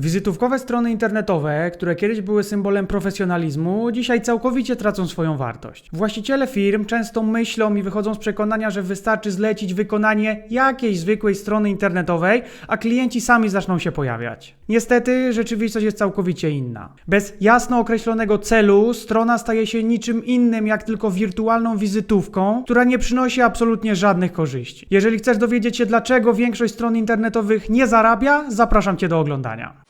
Wizytówkowe strony internetowe, które kiedyś były symbolem profesjonalizmu, dzisiaj całkowicie tracą swoją wartość. Właściciele firm często myślą i wychodzą z przekonania, że wystarczy zlecić wykonanie jakiejś zwykłej strony internetowej, a klienci sami zaczną się pojawiać. Niestety rzeczywistość jest całkowicie inna. Bez jasno określonego celu strona staje się niczym innym jak tylko wirtualną wizytówką, która nie przynosi absolutnie żadnych korzyści. Jeżeli chcesz dowiedzieć się, dlaczego większość stron internetowych nie zarabia, zapraszam Cię do oglądania.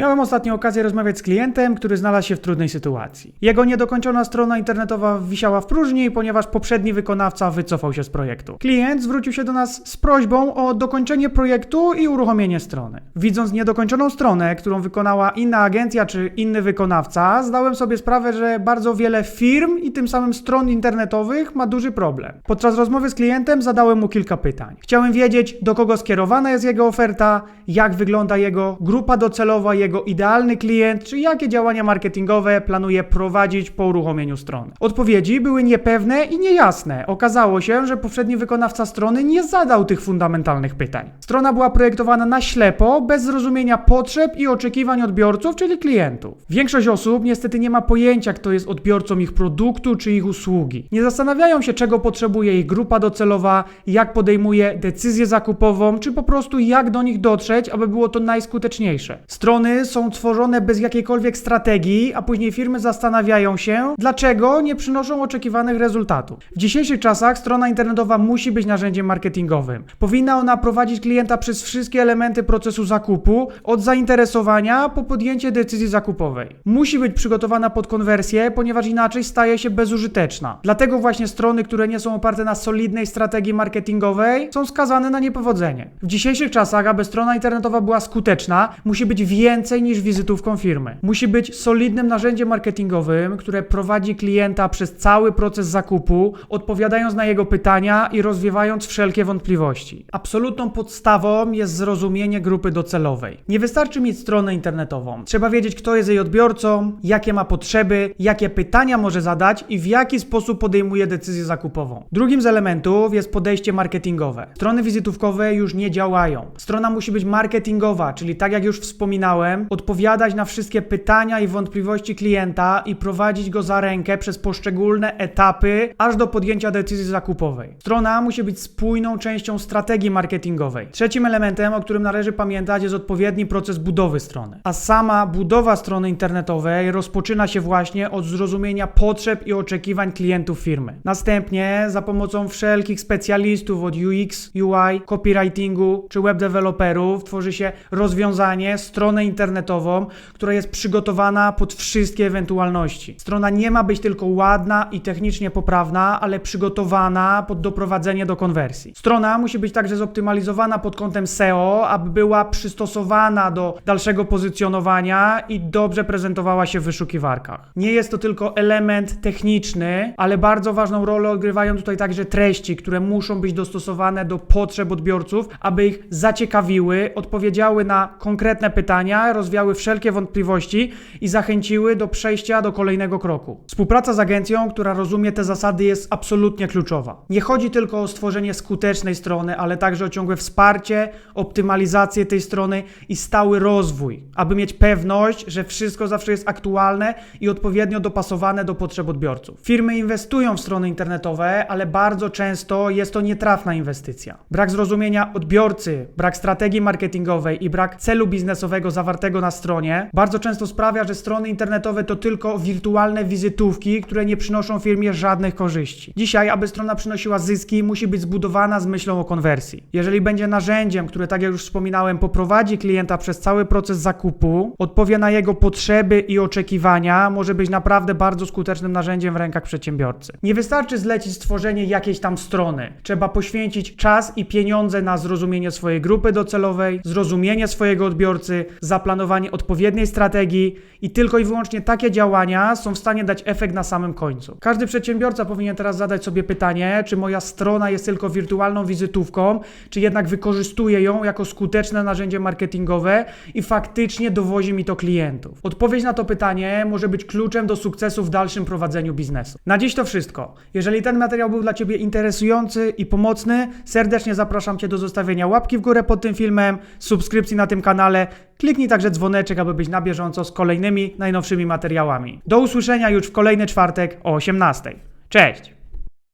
Miałem ostatnio okazję rozmawiać z klientem, który znalazł się w trudnej sytuacji. Jego niedokończona strona internetowa wisiała w próżni, ponieważ poprzedni wykonawca wycofał się z projektu. Klient zwrócił się do nas z prośbą o dokończenie projektu i uruchomienie strony. Widząc niedokończoną stronę, którą wykonała inna agencja czy inny wykonawca, zdałem sobie sprawę, że bardzo wiele firm i tym samym stron internetowych ma duży problem. Podczas rozmowy z klientem zadałem mu kilka pytań. Chciałem wiedzieć, do kogo skierowana jest jego oferta, jak wygląda jego grupa docelowa, jego idealny klient, czy jakie działania marketingowe planuje prowadzić po uruchomieniu strony. Odpowiedzi były niepewne i niejasne. Okazało się, że poprzedni wykonawca strony nie zadał tych fundamentalnych pytań. Strona była projektowana na ślepo, bez zrozumienia potrzeb i oczekiwań odbiorców, czyli klientów. Większość osób niestety nie ma pojęcia, kto jest odbiorcą ich produktu czy ich usługi. Nie zastanawiają się, czego potrzebuje ich grupa docelowa, jak podejmuje decyzję zakupową, czy po prostu jak do nich dotrzeć, aby było to najskuteczniejsze. Strony są tworzone bez jakiejkolwiek strategii, a później firmy zastanawiają się, dlaczego nie przynoszą oczekiwanych rezultatów. W dzisiejszych czasach strona internetowa musi być narzędziem marketingowym. Powinna ona prowadzić klienta przez wszystkie elementy procesu zakupu, od zainteresowania po podjęcie decyzji zakupowej. Musi być przygotowana pod konwersję, ponieważ inaczej staje się bezużyteczna. Dlatego właśnie strony, które nie są oparte na solidnej strategii marketingowej, są skazane na niepowodzenie. W dzisiejszych czasach, aby strona internetowa była skuteczna, musi być więcej niż wizytówką firmy. Musi być solidnym narzędziem marketingowym, które prowadzi klienta przez cały proces zakupu, odpowiadając na jego pytania i rozwiewając wszelkie wątpliwości. Absolutną podstawą jest zrozumienie grupy docelowej. Nie wystarczy mieć stronę internetową. Trzeba wiedzieć, kto jest jej odbiorcą, jakie ma potrzeby, jakie pytania może zadać i w jaki sposób podejmuje decyzję zakupową. Drugim z elementów jest podejście marketingowe. Strony wizytówkowe już nie działają. Strona musi być marketingowa, czyli tak jak już wspominałem, odpowiadać na wszystkie pytania i wątpliwości klienta i prowadzić go za rękę przez poszczególne etapy, aż do podjęcia decyzji zakupowej. Strona musi być spójną częścią strategii marketingowej. Trzecim elementem, o którym należy pamiętać, jest odpowiedni proces budowy strony. A sama budowa strony internetowej rozpoczyna się właśnie od zrozumienia potrzeb i oczekiwań klientów firmy. Następnie za pomocą wszelkich specjalistów od UX, UI, copywritingu czy web developerów tworzy się rozwiązanie, stronę internetową, która jest przygotowana pod wszystkie ewentualności. Strona nie ma być tylko ładna i technicznie poprawna, ale przygotowana pod doprowadzenie do konwersji. Strona musi być także zoptymalizowana pod kątem SEO, aby była przystosowana do dalszego pozycjonowania i dobrze prezentowała się w wyszukiwarkach. Nie jest to tylko element techniczny, ale bardzo ważną rolę odgrywają tutaj także treści, które muszą być dostosowane do potrzeb odbiorców, aby ich zaciekawiły, odpowiedziały na konkretne pytania, rozwiały wszelkie wątpliwości i zachęciły do przejścia do kolejnego kroku. Współpraca z agencją, która rozumie te zasady, jest absolutnie kluczowa. Nie chodzi tylko o stworzenie skutecznej strony, ale także o ciągłe wsparcie, optymalizację tej strony i stały rozwój, aby mieć pewność, że wszystko zawsze jest aktualne i odpowiednio dopasowane do potrzeb odbiorców. Firmy inwestują w strony internetowe, ale bardzo często jest to nietrafna inwestycja. Brak zrozumienia odbiorcy, brak strategii marketingowej i brak celu biznesowego zawartego na stronie bardzo często sprawia, że strony internetowe to tylko wirtualne wizytówki, które nie przynoszą firmie żadnych korzyści. Dzisiaj, aby strona przynosiła zyski, musi być zbudowana z myślą o konwersji. Jeżeli będzie narzędziem, które, tak jak już wspominałem, poprowadzi klienta przez cały proces zakupu, odpowie na jego potrzeby i oczekiwania, może być naprawdę bardzo skutecznym narzędziem w rękach przedsiębiorcy. Nie wystarczy zlecić stworzenie jakiejś tam strony. Trzeba poświęcić czas i pieniądze na zrozumienie swojej grupy docelowej, zrozumienie swojego odbiorcy, zaplanowanie zaplanowanie odpowiedniej strategii i tylko i wyłącznie takie działania są w stanie dać efekt na samym końcu. Każdy przedsiębiorca powinien teraz zadać sobie pytanie, czy moja strona jest tylko wirtualną wizytówką, czy jednak wykorzystuje ją jako skuteczne narzędzie marketingowe i faktycznie dowozi mi to klientów. Odpowiedź na to pytanie może być kluczem do sukcesu w dalszym prowadzeniu biznesu. Na dziś to wszystko. Jeżeli ten materiał był dla Ciebie interesujący i pomocny, serdecznie zapraszam Cię do zostawienia łapki w górę pod tym filmem, subskrypcji na tym kanale, kliknij także dzwoneczek, aby być na bieżąco z kolejnymi najnowszymi materiałami. Do usłyszenia już w kolejny czwartek o 18. Cześć!